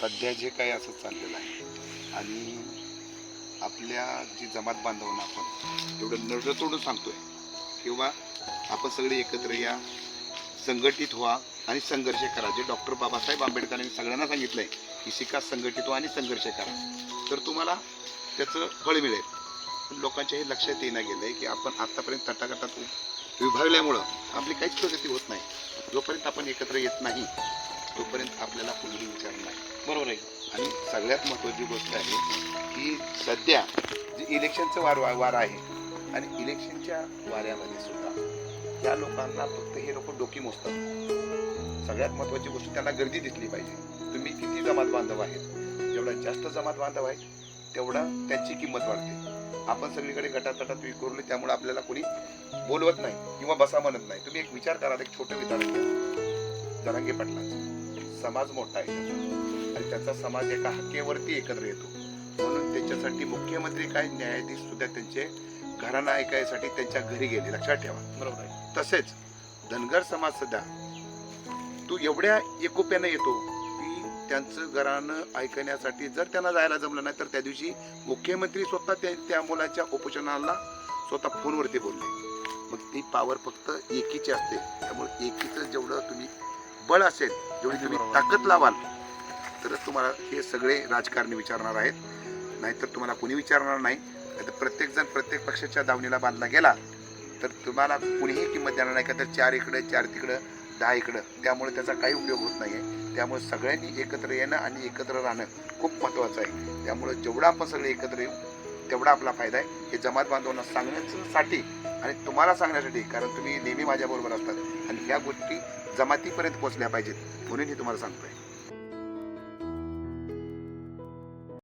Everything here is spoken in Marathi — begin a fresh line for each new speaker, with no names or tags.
सध्या जे काही असं चाललेलं आहे आणि आपल्या जी जमात बांधवांना आपण एवढं नडतोडून सांगतोय. किंवा आपण सगळे एकत्र या संघटित व्हा आणि संघर्ष करा. जे डॉक्टर बाबासाहेब आंबेडकरांनी सगळ्यांना सांगितलंय की शिका संघटित व्हा आणि संघर्ष करा. तर तुम्हाला त्याचं फळ मिळेल. पण लोकांच्या हे लक्षात येणं गेलंय की आपण आतापर्यंत तटागटात विभागल्यामुळं आपली काहीच प्रगती होत नाही. जोपर्यंत आपण एकत्र येत नाही तोपर्यंत आपल्याला कोणीही विचार नाही.
बरोबर आहे.
आणि सगळ्यात महत्त्वाची गोष्ट आहे की सध्या जे इलेक्शनचं वार वार आहे आणि इलेक्शनच्या वाऱ्यामध्ये सुद्धा या लोकांना फक्त हे लोक डोकी मोजतात. सगळ्यात महत्त्वाची गोष्ट त्यांना गर्दी दिसली पाहिजे. तुम्ही किती जमात बांधव आहेत? जेवढा जास्त जमात बांधव आहेत तेवढा त्यांची किंमत वाढते. आपण सगळीकडे गटातटात विखुरले त्यामुळे आपल्याला कोणी बोलवत नाही किंवा बसा म्हणत नाही. तुम्ही एक विचार करा एक छोटं घ्या जरांगे पाटलांचं. समाज मोठा आहे. आणि त्याचा समाज एका हक्केवरती एकत्र येतो. म्हणून त्याच्यासाठी मुख्यमंत्री काय न्यायाधीश सुद्धा त्यांचे घराणा ऐकायसाठी त्यांच्या घरी गेले. लक्षात ठेवा.
बरोबर आहे.
तसेच धनगर समाज सुद्धा तू एवढ्या एकोप्यानं येतो की त्यांचं घराणं ऐकण्यासाठी जर त्यांना जायला जमलं नाही तर त्या दिवशी मुख्यमंत्री स्वतः त्या त्या मुलाच्या उपोषणाला स्वतः फोनवरती बोलले. मग ती पावर फक्त एकीची असते. त्यामुळे एकीचं जेवढं तुम्ही बळ असेल जेवढी तुम्ही. ताकद लावाल तरच तुम्हाला हे सगळे राजकारणी विचारणार आहेत. नाहीतर तुम्हाला कोणी विचारणार नाही. नाहीतर प्रत्येक जण प्रत्येक पक्षाच्या दावणीला बांधला गेला तर तुम्हाला कुणीही किंमत देणार नाही का? तर चार इकडं चार तिकडं दहा इकडं. त्यामुळे त्याचा काही उपयोग होत नाही आहे त्यामुळे सगळ्यांनी एकत्र येणं आणि एकत्र राहणं खूप महत्त्वाचं आहे. त्यामुळे जेवढं आपण सगळे एकत्र येऊ तेवढा आपला फायदा आहे. हे जमात बांधवांना सांगण्यासाठी आणि तुम्हाला सांगण्यासाठी कारण तुम्ही नेहमी माझ्याबरोबर असतात. आणि ह्या गोष्टी जमातीपर्यंत पोहोचल्या पाहिजेत म्हणून हे तुम्हाला सांगतोय.